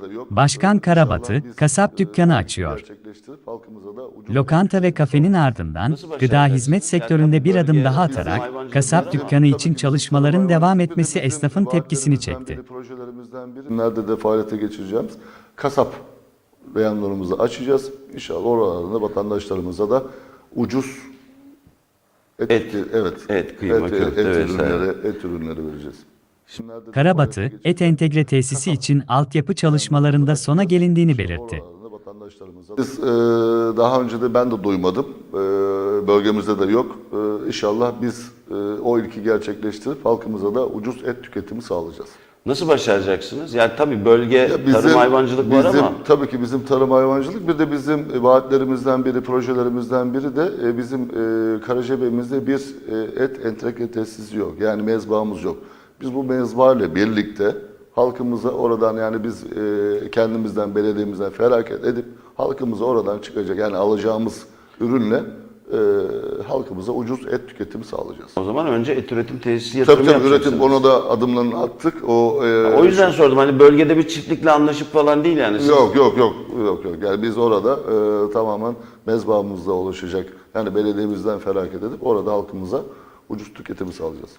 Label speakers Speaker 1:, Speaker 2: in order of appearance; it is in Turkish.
Speaker 1: da yok.
Speaker 2: Başkan Karabatı, kasap
Speaker 1: e,
Speaker 2: dükkanı açıyor.
Speaker 1: gerçekleştirip halkımıza da ucuz-
Speaker 2: Lokanta ve kafenin ardından gıda hizmet sektöründe bir adım daha atarak kasap dükkanı için çalışmaların devam etmesi esnafın tepkisini çekti.
Speaker 1: Nerede de faaliyete geçireceğimiz kasap beyanlarımızı açacağız. İnşallah oralarında vatandaşlarımıza da ucuz et,
Speaker 3: Et.
Speaker 1: evet,
Speaker 3: Et, kıyma,
Speaker 1: et,
Speaker 3: köfte
Speaker 1: et
Speaker 3: vesaire.
Speaker 1: ürünleri, et ürünleri vereceğiz.
Speaker 2: Karabatı, et entegre tesisi için altyapı çalışmalarında sona gelindiğini belirtti.
Speaker 1: Biz e, daha önce de ben de duymadım. E, bölgemizde de yok. E, inşallah biz e, o ilki gerçekleştirip halkımıza da ucuz et tüketimi sağlayacağız.
Speaker 3: Nasıl başaracaksınız? Yani tabii bölge
Speaker 1: Ya bizim-
Speaker 3: tarım hayvancılık var
Speaker 1: bizim-
Speaker 3: ama
Speaker 1: Tabii ki bizim tarım hayvancılık bir de bizim vaatlerimizden biri, projelerimizden biri de e, bizim e, Karacabeyimizde bir e, et entegre tesisi yok. Yani mezbahımız yok. Biz bu mezba ile birlikte halkımıza oradan yani biz e, kendimizden, belediyemizden feragat edip halkımıza oradan çıkacak yani alacağımız ürünle e, halkımıza ucuz et tüketimi sağlayacağız.
Speaker 3: o zaman önce et üretim tesisi
Speaker 1: Tabii
Speaker 3: yatırımı
Speaker 1: tabii
Speaker 3: yapacaksınız.
Speaker 1: üretim onu da adımlarını attık. O, e,
Speaker 3: O yüzden sordum hani bölgede bir çiftlikle anlaşıp falan değil yani. Siz-
Speaker 1: Yok yok yok yok yok. Yani biz orada e, tamamen mezbahımızda oluşacak. Yani belediyemizden feragat edip orada halkımıza ucuz tüketimi sağlayacağız.